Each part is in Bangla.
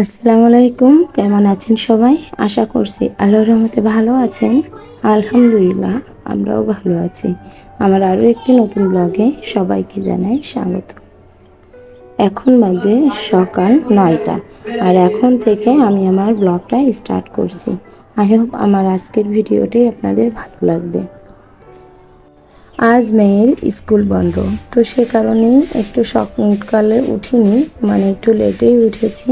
আসসালামু আলাইকুম, কেমন আছেন সবাই? আশা করছি আল্লাহর রহমতে ভালো আছেন। আলহামদুলিল্লাহ, আমরাও ভালো আছি। আমার আরও একটি নতুন ব্লগে সবাইকে জানাই স্বাগত। এখন বাজে সকাল নয়টা, আর এখন থেকে আমি আমার ব্লগটা স্টার্ট করছি। আই হোপ আমার আজকের ভিডিওটি আপনাদের ভালো লাগবে। আজ মেয়ের স্কুল বন্ধ। তো সে কারণে একটু সকালে উঠিনি মানে একটু লেটেই উঠেছি।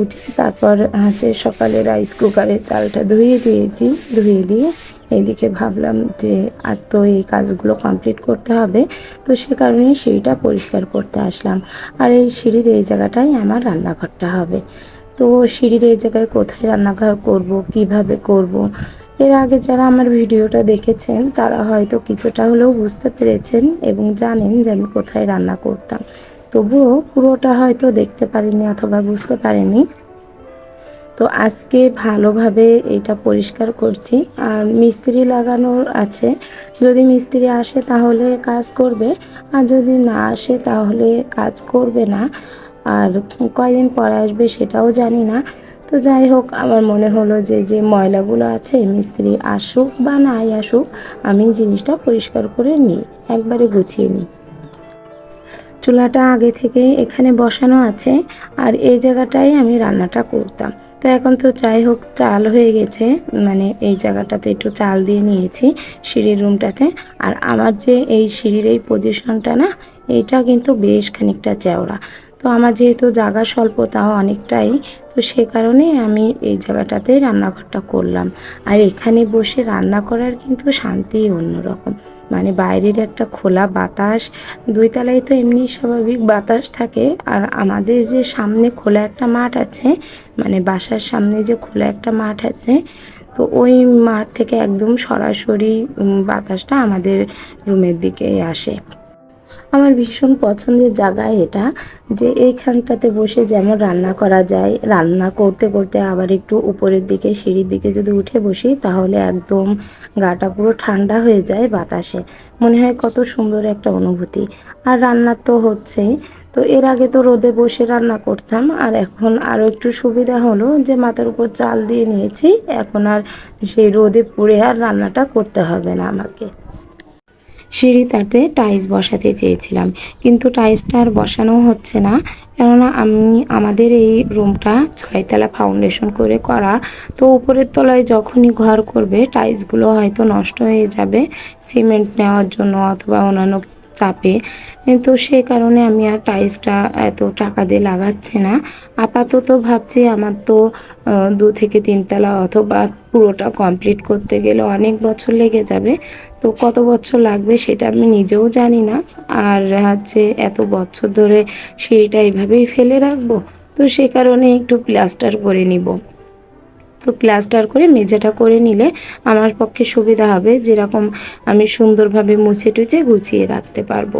উঠে তারপর হচ্ছে সকালে রাইস কুকারে চালটা ধুয়ে দিয়েছি, ধুয়ে দিয়ে এইদিকে ভাবলাম যে আজ তো এই কাজগুলো কমপ্লিট করতে হবে। তো সে কারণে সেইটা পরিষ্কার করতে আসলাম। আর এই সিঁড়ির এই জায়গাটাই আমার রান্নাঘরটা হবে। তো সিঁড়ির এই জায়গায় কোথায় রান্নাঘর করব, কীভাবে করব। এর আগে যারা আমার ভিডিওটা দেখেছেন, তারা হয়তো কিছুটা হলেও বুঝতে পেরেছেন এবং জানেন যে আমি কোথায় রান্না করতাম। তবুও পুরোটা হয়তো দেখতে পারিনি অথবা বুঝতে পারিনি। তো আজকে ভালোভাবে এটা পরিষ্কার করছি। আর মিস্ত্রি লাগানোর আছে। যদি মিস্ত্রি আসে তাহলে কাজ করবে। আর যদি না আসে তাহলে কাজ করবে না। আর কয়দিন পরে আসবে সেটাও জানি না। তো যাই হোক, আমার মনে হলো যে যে ময়লাগুলো আছে, মিস্ত্রি আসুক বা নাই আসুক, আমি জিনিসটা পরিষ্কার করে নিই, একবারে গুছিয়ে নিই। চুলাটা আগে থেকে এখানে বসানো আছে, আর এই জায়গাটাই আমি রান্নাটা করতাম। তো এখন তো যাই হোক, চাল হয়ে গেছে মানে এই জায়গাটাতে একটু চাল দিয়ে নিয়েছি, সিঁড়ির রুমটাতে। আর আমার যে এই সিঁড়ির এই পজিশনটা না, এইটা কিন্তু বেশ খানিকটা চওড়া। তো আমার যেহেতু জায়গা স্বল্পতাও অনেকটাই। তো সে কারণে আমি এই জায়গাটাতে রান্নাঘরটা করলাম। আর এখানে বসে রান্না করার কিন্তু শান্তি অন্যরকম। মানে বাইরের একটা খোলা বাতাস দুই তলায় তো এমনি স্বাভাবিক বাতাস থাকে। আর আমাদের যে সামনে খোলা একটা মাঠ আছে মানে বাসার সামনে যে খোলা একটা মাঠ আছে, তো ওই মাঠ থেকে একদম সরাসরি বাতাসটা আমাদের রুমের দিকেই আসে। আমার ভীষণ পছন্দের জায়গা এটা, যে এইখানটাতে বসে যেমন রান্না করা যায়, রান্না করতে করতে আবার একটু উপরের দিকে, সিঁড়ির দিকে যদি উঠে বসি, তাহলে একদম গাটা পুরো ঠান্ডা হয়ে যায় বাতাসে। মনে হয় কত সুন্দর একটা অনুভূতি। আর রান্না তো হচ্ছেই। তো এর আগে তো রোদে বসে রান্না করতাম, আর এখন আরও একটু সুবিধা হলো যে মাথার উপর চাল দিয়ে নিয়েছি, এখন আর সেই রোদে পুড়ে আর রান্নাটা করতে হবে না আমাকে। সিঁড়িটাতে টাইলস বসাতে চেয়েছিলাম। কিন্তু টাইলসটা আর বসানো হচ্ছে না। কেননা আমি, আমাদের এই রুমটা ছয়তলা ফাউন্ডেশন করে করা, তো উপরের তলায় যখনই ঘর করবে, টাইলসগুলো হয়তো নষ্ট হয়ে যাবে সিমেন্ট নেওয়ার জন্য অথবা অন্যান্য চাপে। তো সে কারণে আমি আর টাইলসটা এত টাকা দিয়ে লাগাচ্ছি না। আপাতত ভাবছি আমার তো দু থেকে তিনতলা অথবা পুরোটা কমপ্লিট করতে গেলে অনেক বছর লেগে যাবে। তো কত বছর লাগবে সেটা আমি নিজেও জানি না। আর হচ্ছে এত বছর ধরে সেইটা এইভাবেই ফেলে রাখব? তো সে কারণে একটু প্লাস্টার করে নিব। তো প্লাস্টার করে মেঝেটা করে নিলে আমার পক্ষে সুবিধা হবে। যেরকম আমি সুন্দরভাবে মুছে টুছে গুছিয়ে রাখতে পারব।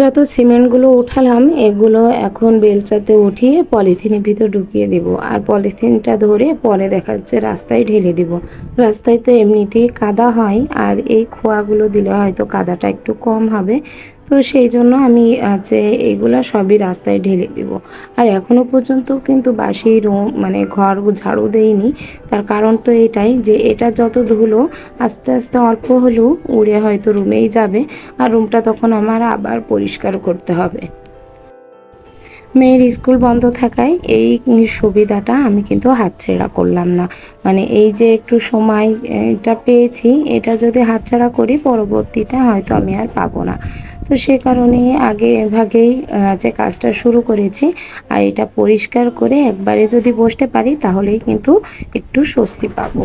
যত সিমেন্টগুলো উঠালাম, এগুলো এখন বেলচাতে উঠিয়ে পলিথিনের ভিতর ঢুকিয়ে দেব। আর পলিথিনটা ধরে পরে দেখা যাচ্ছে রাস্তায় ঢেলে দিব। রাস্তায় তো এমনিতেই কাদা হয়, আর এই খোয়াগুলো দিলে হয়তো কাদাটা একটু কম হবে। তো সেই জন্য আমি হচ্ছে এগুলা সবই রাস্তায় ঢেলে দেব। আর এখনও পর্যন্ত কিন্তু বাসি রুম মানে ঘর ঝাড়ু দেইনি। তার কারণ তো এটাই যে এটা যত ধুলো, আস্তে আস্তে অল্প হলেও উড়ে হয়তো রুমেই যাবে। আর রুমটা তখন আমার আবার পরিষ্কার করতে হবে। মেয়ের স্কুল বন্ধ থাকায় এই সুবিধাটা আমি কিন্তু হাতছাড়া করলাম না। মানে এই যে একটু সময়, এটা পেয়েছি, এটা যদি হাতছাড়া করি, পরবর্তীতে হয়তো আমি আর পাবো না। তো সে কারণে আগে ভাগেই যে কাজটা শুরু করেছি, আর এটা পরিষ্কার করে একবারে যদি বসতে পারি, তাহলেই কিন্তু একটু স্বস্তি পাবো।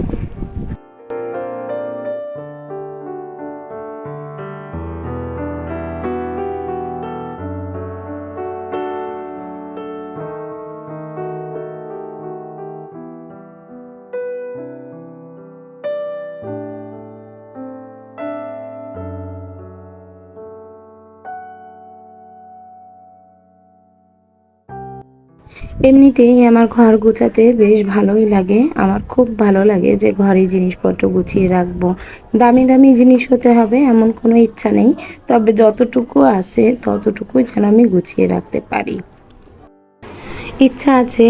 এমনিতেই আমার ঘর গুছাতে বেশ ভালোই লাগে। আমার খুব ভালো লাগে যে ঘরে জিনিসপত্র গুছিয়ে রাখব। দামি দামি জিনিস হতে হবে এমন কোনো ইচ্ছা নেই। তবে যতটুকু আছে ততটুকুই যেন আমি গুছিয়ে রাখতে পারি। ইচ্ছা আছে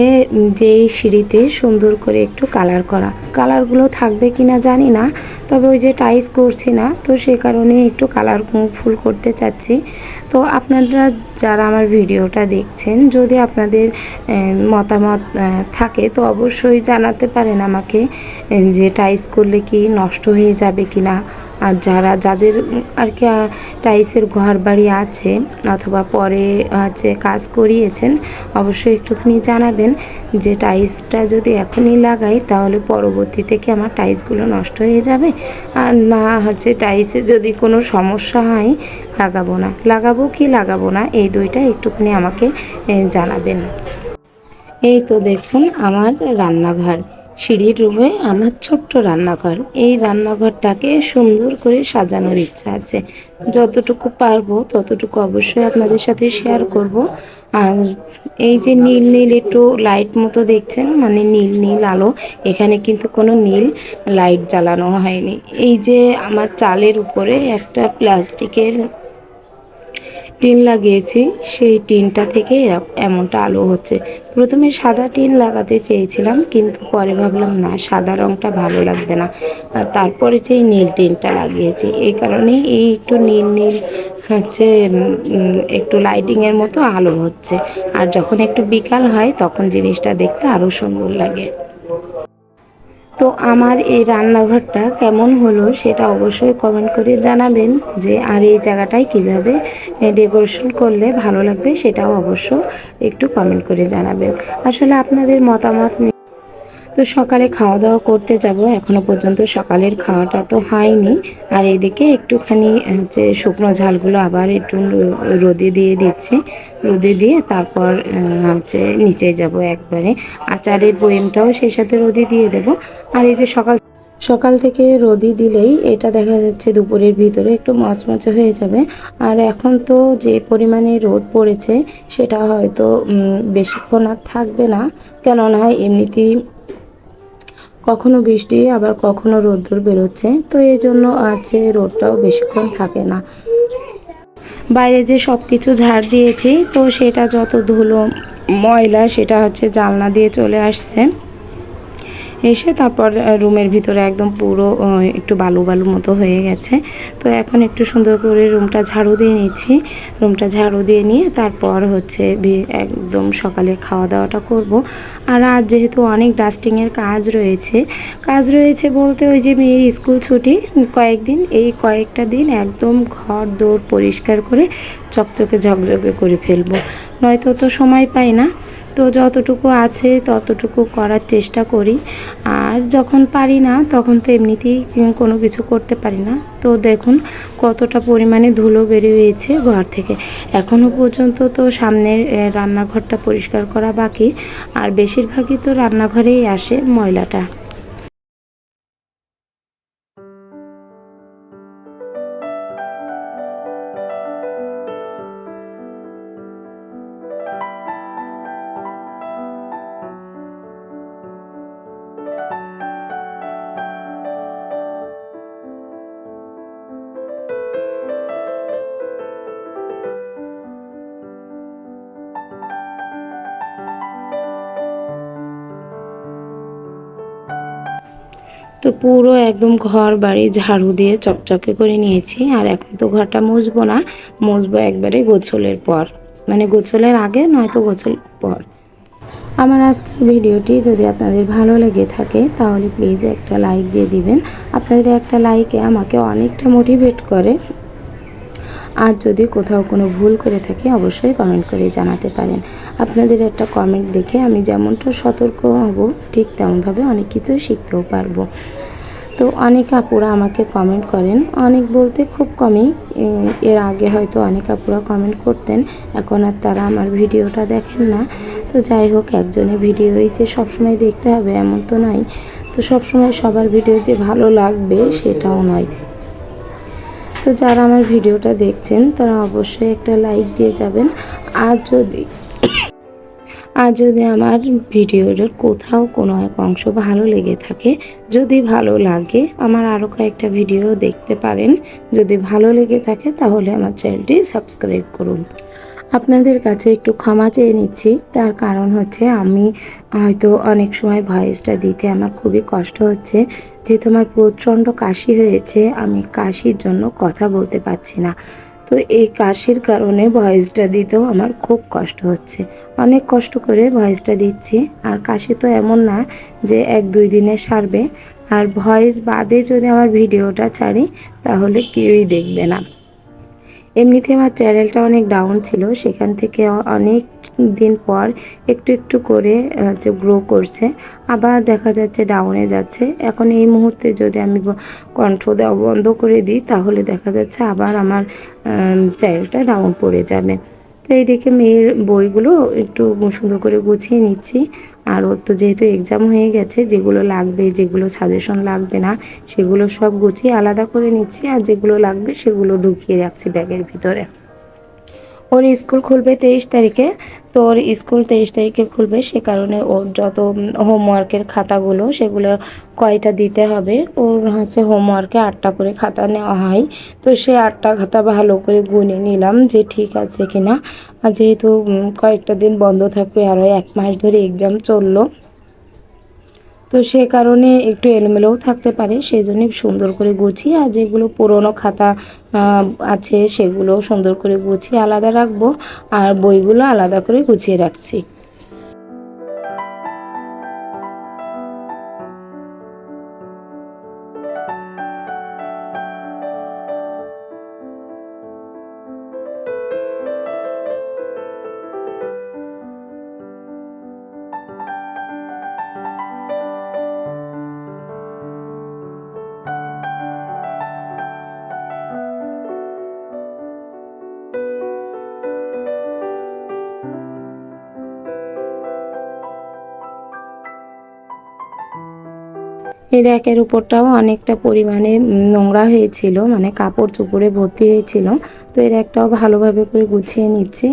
যে এই সিঁড়িতে সুন্দর করে একটু কালার করা। কালারগুলো থাকবে কিনা জানি না, তবে ওই যে টাইস করছি না, তো সে কারণে একটু কালার ফুল করতে চাচ্ছি। তো আপনারা যারা আমার ভিডিওটা দেখছেন, যদি আপনাদের মতামত থাকে, তো অবশ্যই জানাতে পারেন আমাকে যে টাইস করলে কি নষ্ট হয়ে যাবে কিনা। আর যারা, যাদের আর কি টাইসের ঘর বাড়ি আছে অথবা পরে হচ্ছে কাজ করিয়েছেন, অবশ্যই একটুখানি জানাবেন যে টাইসটা যদি এখনই লাগাই, তাহলে পরবর্তীতে কি আমার টাইসগুলো নষ্ট হয়ে যাবে? আর না, হচ্ছে টাইসে যদি কোনো সমস্যা হয়, লাগাবো না। লাগাবো কি লাগাবো না, এই দুইটা একটুখানি আমাকে জানাবেন। এই তো দেখুন, আমার রান্নাঘর। সিঁড়ির রুমে আমার ছোট্ট রান্নাঘর। এই রান্নাঘরটাকে সুন্দর করে সাজানোর ইচ্ছা আছে। যতটুকু পারব, ততটুকু অবশ্যই আপনাদের সাথে শেয়ার করব। আর এই যে নীল নীল একটু লাইট মতো দেখছেন মানে নীল নীল আলো, এখানে কিন্তু কোনো নীল লাইট জ্বালানো হয়নি। এই যে আমার চালের উপরে একটা প্লাস্টিকের টিন লাগিয়েছি, সেই টিনটা থেকে এমনটা আলো হচ্ছে। প্রথমে সাদা টিন লাগাতে চেয়েছিলাম, কিন্তু পরে ভাবলাম, না, সাদা রংটা ভালো লাগবে না। তারপরে সেই নীল টিনটা লাগিয়েছি। এই কারণেই এই একটু নীল নীল হচ্ছে একটু লাইটিংয়ের মতো আলো হচ্ছে। আর যখন একটু বিকাল হয়, তখন জিনিসটা দেখতে আরও সুন্দর লাগে। তো আমার এই রান্নাঘরটা কেমন হলো সেটা অবশ্যই কমেন্ট করে জানাবেন যে, আর এই জায়গাটায় কীভাবে ডেকোরেশন করলে ভালো লাগবে সেটাও অবশ্য একটু কমেন্ট করে জানাবেন। আসলে আপনাদের মতামত তো সকালে খাওয়া দাওয়া করতে যাব। এখনও পর্যন্ত সকালের খাওয়াটা তো হয়নি। আর এদিকে একটুখানি হচ্ছে শুকনো ঝালগুলো আবার একটু রোদে দিয়ে দিচ্ছি। রোদে দিয়ে তারপর হচ্ছে নিচে যাব একবারে। আচারের বয়েমটাও সেই সাথে রোদে দিয়ে দেব। আর এই যে সকাল সকাল থেকে রোদি দিলেই এটা দেখা যাচ্ছে দুপুরের ভিতরে একটু মচমচে হয়ে যাবে। আর এখন তো যে পরিমাণে রোদ পড়েছে, সেটা হয়তো বেশিক্ষণ আর থাকবে না। কেননা এমনিতেই কখনো বৃষ্টি, আবার কখনো রোদ্দুর বেরোচ্ছে, তো এই জন্য আছে রোদটাও বেশিক্ষণ থাকে না। বাইরে যে সব কিছু ঝাড় দিয়েছি, তো সেটা যত ধুলো, ময়লা, সেটা হচ্ছে জালনা দিয়ে চলে আসছে। এসে তারপর রুমের ভিতরে একদম পুরো একটু বালু বালু মতো হয়ে গেছে। তো এখন একটু সুন্দর করে রুমটা ঝাড়ু দিয়ে নিচ্ছি। রুমটা ঝাড়ু দিয়ে নিয়ে তারপর হচ্ছে একদম সকালে খাওয়া দাওয়াটা করব। আর আজ যেহেতু অনেক ডাস্টিংয়ের কাজ রয়েছে কাজ রয়েছে বলতে ওই যে মেয়ের স্কুল ছুটি, কয়েকদিন, এই কয়েকটা দিন একদম ঘর দৌড় পরিষ্কার করে চকচকে ঝকঝকে করে ফেলব। নয়তো তো সময় পাই না। তো যতটুকু আছে ততটুকু করার চেষ্টা করি। আর যখন পারি না, তখন তো এমনিতেই কোনো কিছু করতে পারি না। তো দেখুন কতটা পরিমাণে ধুলো বেরিয়েছে ঘর থেকে। এখনও পর্যন্ত তো সামনের রান্নাঘরটা পরিষ্কার করা বাকি। আর বেশিরভাগই তো রান্নাঘরেই আসে ময়লাটা। তো পুরো একদম ঘর বাড়ি ঝাড়ু দিয়ে চকচকে করে নিয়েছি। আর এখন তো ঘরটা মুছবো না, মুছবো একবারে গোছলের পর। মানে গোছলের আগে, নয়তো গোছলের পর। আমার আজকের ভিডিওটি যদি আপনাদের ভালো লেগে থাকে, তাহলে প্লিজ একটা লাইক দিয়ে দিবেন। আপনাদের একটা লাইকে আমাকে অনেকটা মোটিভেট করে। আর যদি কোথাও কোনো ভুল করে থাকি, অবশ্যই কমেন্ট করে জানাতে পারেন। আপনাদের একটা কমেন্ট দেখে আমি যেমনটা সতর্ক হব, ঠিক তেমনভাবে অনেক কিছু শিখতেও পারব। তো অনেক আপুরা আমাকে কমেন্ট করেন। অনেক বলতে খুব কমই এর আগে হয়তো অনেক আপুরা কমেন্ট করতেন, এখন আর তারা আমার ভিডিওটা দেখেন না। তো যাই হোক, একজনের ভিডিওই যে সবসময় দেখতে হবে এমন তো নয় তো সবসময় সবার ভিডিও যে ভালো লাগবে সেটাও নয়। যারা আমার ভিডিওটা দেখছেন, তারা অবশ্যই একটা লাইক দিয়ে যাবেন। আর যদি আর যদি আমার ভিডিওর কোথাও কোনো এক অংশ ভালো লেগে থাকে, যদি ভালো লাগে, আমার আরও কয়েকটা ভিডিও দেখতে পারেন। যদি ভালো লেগে থাকে, তাহলে আমার চ্যানেলটি সাবস্ক্রাইব করুন। আপনাদের কাছে একটু ক্ষমা চেয়ে নিচ্ছি। তার কারণ হচ্ছে আমি হয়তো অনেক সময় ভয়েসটা দিতে আমার খুবই কষ্ট হচ্ছে। যেহেতু আমার প্রচণ্ড কাশি হয়েছে, আমি কাশির জন্য কথা বলতে পারছি না। তো এই কাশির কারণে ভয়েসটা দিতেও আমার খুব কষ্ট হচ্ছে। অনেক কষ্ট করে ভয়েসটা দিচ্ছি। আর কাশি তো এমন না যে এক দুই দিনে সারবে। আর ভয়েস বাদে যদি আমার ভিডিওটা ছাড়ি, তাহলে কেউই দেখবে না। এমনিতে আমার চ্যানেলটা অনেক ডাউন ছিল, সেখান থেকে অনেক দিন পর একটু একটু করে হচ্ছে গ্রো করছে, আবার দেখা যাচ্ছে ডাউনে যাচ্ছে। এখন এই মুহূর্তে যদি আমি কণ্ঠ দেওয়া বন্ধ করে দিই, তাহলে দেখা যাচ্ছে আবার আমার চ্যানেলটা ডাউন পড়ে যাবে। এই দেখে মেয়ের বইগুলো একটু সুন্দর করে গুছিয়ে নিচ্ছি। আর ওর তো যেহেতু এক্সাম হয়ে গেছে, যেগুলো লাগবে, যেগুলো সাজেশন লাগবে না, সেগুলো সব গুছিয়ে আলাদা করে নিচ্ছি। আর যেগুলো লাগবে সেগুলো ঢুকিয়ে রাখছি ব্যাগের ভিতরে। ওর স্কুল খুলবে তেইশ তারিখে। তো ওর স্কুল তেইশ তারিখে খুলবে, সে কারণে ওর যত হোমওয়ার্কের খাতাগুলো, সেগুলো কয়টা দিতে হবে, ওর হচ্ছে হোমওয়ার্কে আটটা করে খাতা নেওয়া হয়। তো সে আটটা খাতা ভালো করে গুনে নিলাম যে ঠিক আছে কিনা। যেহেতু কয়েকটা দিন বন্ধ থাকবে আরও এক মাস ধরে এক্সাম চলল। তো সে কারণে একটু এলোমেলোও থাকতে পারে সেই জন্য সুন্দর করে গুছিয়ে আর যেগুলো পুরনো খাতা আছে সেগুলো সুন্দর করে গুছিয়ে আলাদা রাখব আর বইগুলো আলাদা করে গুছিয়ে রাখছি। এই র্যাকের উপরটাও অনেকটা পরিমাণে নোংরা হয়েছিল মানে কাপড় চোপড়ে ভর্তি হয়েছিল। তো এই র্যাকটাও ভালোভাবে করে গুছিয়ে নিচ্ছে।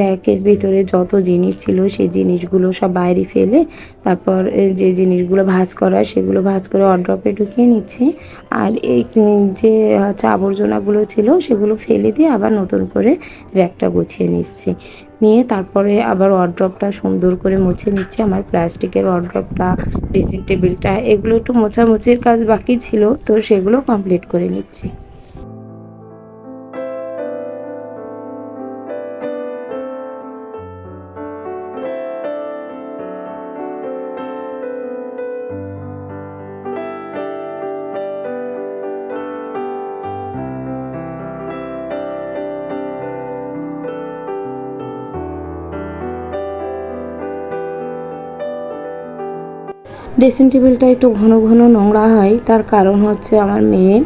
র্যাকের ভিতরে যত জিনিস ছিল সেই জিনিসগুলো সব বাইরে ফেলে, তারপর যে জিনিসগুলো ভাজ করা সেগুলো ভাজ করে অড্রপে ঢুকিয়ে নিচ্ছি। আর এই যে, হচ্ছে আবর্জনাগুলো ছিল সেগুলো ফেলে দিয়ে আবার নতুন করে র্যাকটা গুছিয়ে নিচ্ছি। নিয়ে তারপরে আবার ওয়ার্ড্রপটা সুন্দর করে মুছে নিচ্ছে। আমার প্লাস্টিকের ওয়ার্ড্রপটা ড্রেসিং টেবিলটা এগুলো একটু মোছামুছির কাজ বাকি ছিল, তো সেগুলো কমপ্লিট করে নিচ্ছি। ড্রেসিং টেবিলটা একটু ঘন ঘন নোংরা হয়, তার কারণ হচ্ছে আমার মেয়ে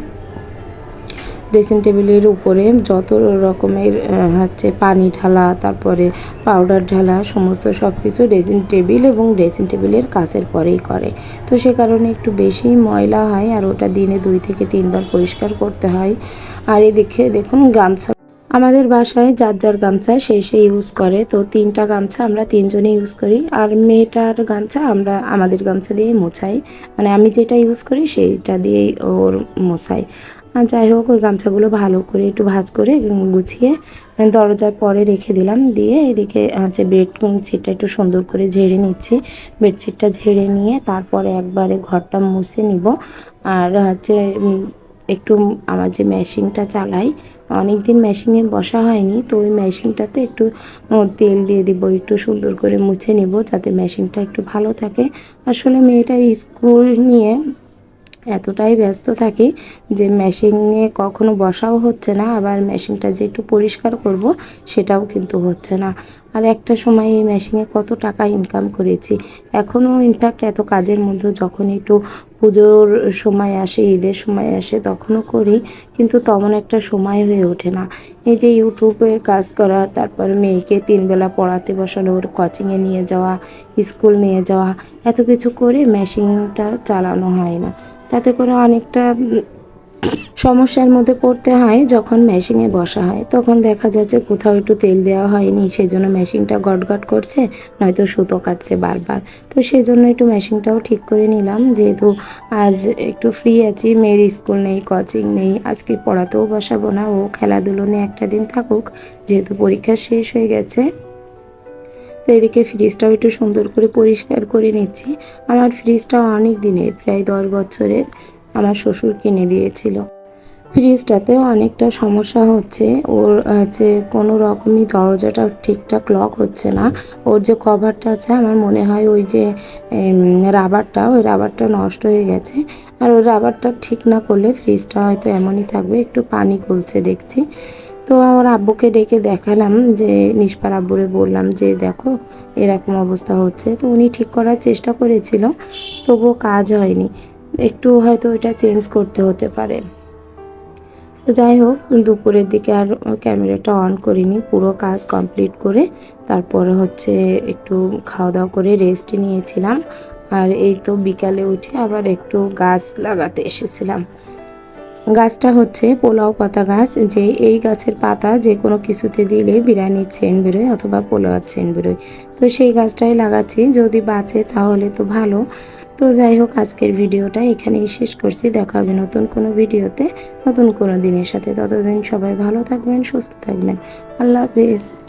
ড্রেসিং টেবিলের উপরে যত রকমের হচ্ছে পানি ঢালা, তারপরে পাউডার ঢালা, সমস্ত সব কিছু ড্রেসিং টেবিল এবং ড্রেসিং টেবিলের কাছের পরেই করে। তো সে কারণে একটু বেশি ময়লা হয় আর ওটা দিনে দুই থেকে তিনবার পরিষ্কার করতে হয়। আর এদিকে দেখুন গামছা আমাদের বাসায় যার যার গামছা সে সে ইউজ করে। তো তিনটা গামছা আমরা তিনজনে ইউজ করি। আর মেয়েটার গামছা আমরা আমাদের গামছা দিয়েই মোছাই। মানে আমি যেটা ইউজ করি সেইটা দিয়েই ওর মোছাই। আর যাই হোক, ওই গামছাগুলো ভালো করে একটু ভাজ করে গুছিয়ে দরজার পরে রেখে দিলাম। দিয়ে এদিকে হচ্ছে বেড সিটটা একটু সুন্দর করে ঝেড়ে নিচ্ছি। বেডশিটটা ঝেড়ে নিয়ে তারপরে একবারে ঘরটা মুছে নিব। আর হচ্ছে একটু আমার যে মেশিনটা চালাই অনেক দিন মেশিনে বসা হয়নি, তো ওই মেশিনটাতে একটু তেল দিয়ে দিব, একটু সুন্দর করে মুছে নেব, যাতে মেশিনটা একটু ভালো থাকে। আসলে মেয়েটার স্কুল নিয়ে এতটাই ব্যস্ত থাকি যে মেশিনে কখনো বসাও হচ্ছে না, আবার মেশিনটা যে একটু পরিষ্কার করব সেটাও কিন্তু হচ্ছে না। আর একটা সময় এই মেশিনে কত টাকা ইনকাম করেছি। এখনও ইনফ্যাক্ট এত কাজের মধ্যে যখন একটু পুজোর সময় আসে, ঈদের সময় আসে তখনও করি, কিন্তু তেমন একটা সময় হয়ে ওঠে না। এই যে ইউটিউবের কাজ করা, তারপর মেয়েকে তিনবেলা পড়াতে বসানো, ওর কোচিংয়ে নিয়ে যাওয়া স্কুল নিয়ে যাওয়া, এত কিছু করে মেশিনটা চালানো হয় না। তাতে করে অনেকটা সমস্যার মধ্যে পড়তে হয় যখন মেশিনে বসা হয়। তখন দেখা যাচ্ছে কোথাও একটু তেল দেওয়া হয়নি সেই জন্য মেশিনটা গটগট করছে, নয়তো সুতো কাটছে বারবার। তো সেই জন্য একটু মেশিনটাও ঠিক করে নিলাম। যেহেতু আজ একটু ফ্রি আছি, মেয়ের স্কুল নেই কোচিং নেই, আজকে পড়াতেও বসাবো না, ও খেলাধুলো নিয়ে একটা দিন থাকুক, যেহেতু পরীক্ষা শেষ হয়ে গেছে। তো এদিকে ফ্রিজটাও একটু সুন্দর করে পরিষ্কার করে নিচ্ছি। আমার ফ্রিজটা অনেক দিনের, প্রায় দশ বছরের আমার শ্বশুর কিনে দিয়েছিল। ফ্রিজটাতেও অনেকটা সমস্যা হচ্ছে, ওর যে কোনো রকমই দরজাটা ঠিকঠাক লক হচ্ছে না। ওর যে কভারটা আছে, আমার মনে হয় ওই যে রাবারটা ওই রাবারটা নষ্ট হয়ে গেছে। আর ওই রাবারটা ঠিক না করলে ফ্রিজটা হয়তো এমনই থাকবে, একটু পানি গলছে দেখছি। তো আমার আব্বুকে ডেকে দেখালাম যে নিষ্পার আব্বুরে বললাম যে, দেখো, এরকম অবস্থা হচ্ছে। তো উনি ঠিক করার চেষ্টা করেছিল, তবুও কাজ হয়নি। একটু হয়তো এটা চেঞ্জ করতে হতে পারে। তো যাই হোক, দুপুরের দিকে আর ক্যামেরাটা অন করিনি, পুরো কাজ কমপ্লিট করে তারপরে হচ্ছে একটু খাওয়া দাওয়া করে রেস্ট নিয়েছিলাম। আর এই তো বিকালে উঠে আবার একটু গাছ লাগাতে এসেছিলাম। গাছটা হচ্ছে পোলাও পাতা গাছ, যে এই গাছের পাতা যে কোনো কিছুতে দিলে বিরিয়ানির চেন বেরোয় অথবা পোলাওয়ার চেন বেরোয়। তো সেই গাছটাই লাগাচ্ছি, যদি বাঁচে তাহলে তো ভালো। তো যাই হোক, আজকের ভিডিওটা এখানেই শেষ করছি। দেখা হবে নতুন কোনো ভিডিওতে, নতুন কোনো দিনের সাথে। ততদিন সবাই ভালো থাকবেন, সুস্থ থাকবেন। আল্লাহ হাফেজ।